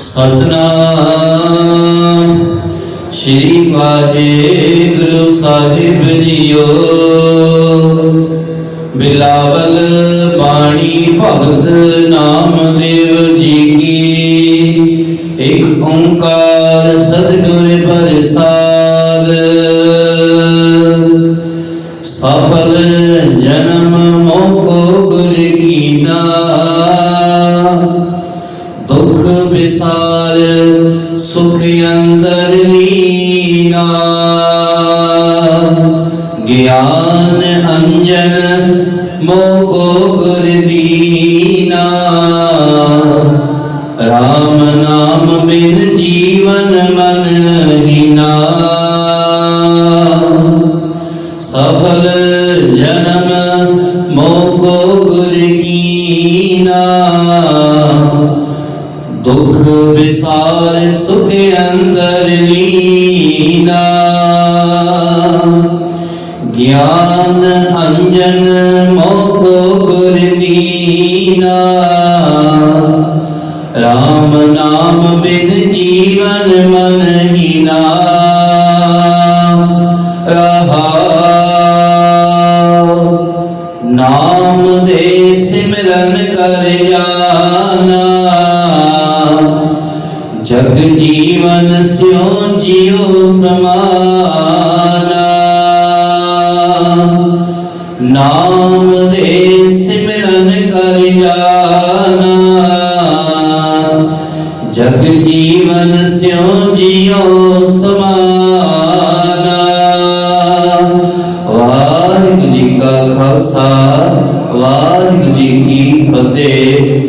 ਸਤਨਾਮ। ਸ਼੍ਰੀ ਵਾਹਿਗੁਰੂ ਸਾਹਿਬ ਜੀਓ। ਬਿਲਾਵਲ ਬਾਣੀ ਭਗਤ ਨਾਮ ਦੇਵ ਜੀ ਕੀ। ਇੱਕ ਓੰਕਾਰ ਸਤਿਗੁਰ ਪ੍ਰਸਾਦ। ਸਫਲ ਜਨਮ ਮੋਕੋ ਵਿਸਾਰ ਸੁਖ ਅੰਦਰ ਲੀਨਾ। ਗਿਆਨ ਅੰਜਨ ਮੋਕੋ ਗੁਰ ਦੀਨਾ। ਰਾਮ ਨਾਮ ਬਿਨ ਜੀਵਨ ਮਨ ਹੀਨਾ। ਸਫਲ ਜਨਮ ਮੋਕੋ ਗੁਰ ਕੀਨਾ। ਦੁਖ ਵਿਸਾਰ ਸੁਖ ਅੰਦਰ ਲੀਨਾ ਗਿਆਨ ਅੰਜਨ ਮੋਕੋ ਗੁਰ ਦੀਨਾ। ਰਾਮ ਨਾਮ ਬਿਨ ਜੀਵਨ ਮਨ ਹੀਨਾ। ਰਹਾ ਨਾਮ ਦੇ ਸਿਮਰਨ ਕਰ ਜਾਨਾ। ਜਗ ਜੀਵਨ ਸਿਉ ਜਿਉ ਸਮਾਨਾ। ਨਾਮ ਦੇ ਸਿਮਰਨ ਕਰ ਜਾਨਾ ਜਗ ਜੀਵਨ ਸਿਉ ਜਿਉ ਸਮਾਨਾ। ਵਾਹਿਗੁਰੂ ਜੀ ਕਾ ਖਾਲਸਾ, ਵਾਹਿਗੁਰੂ ਜੀ ਕੀ ਫਤਿਹ।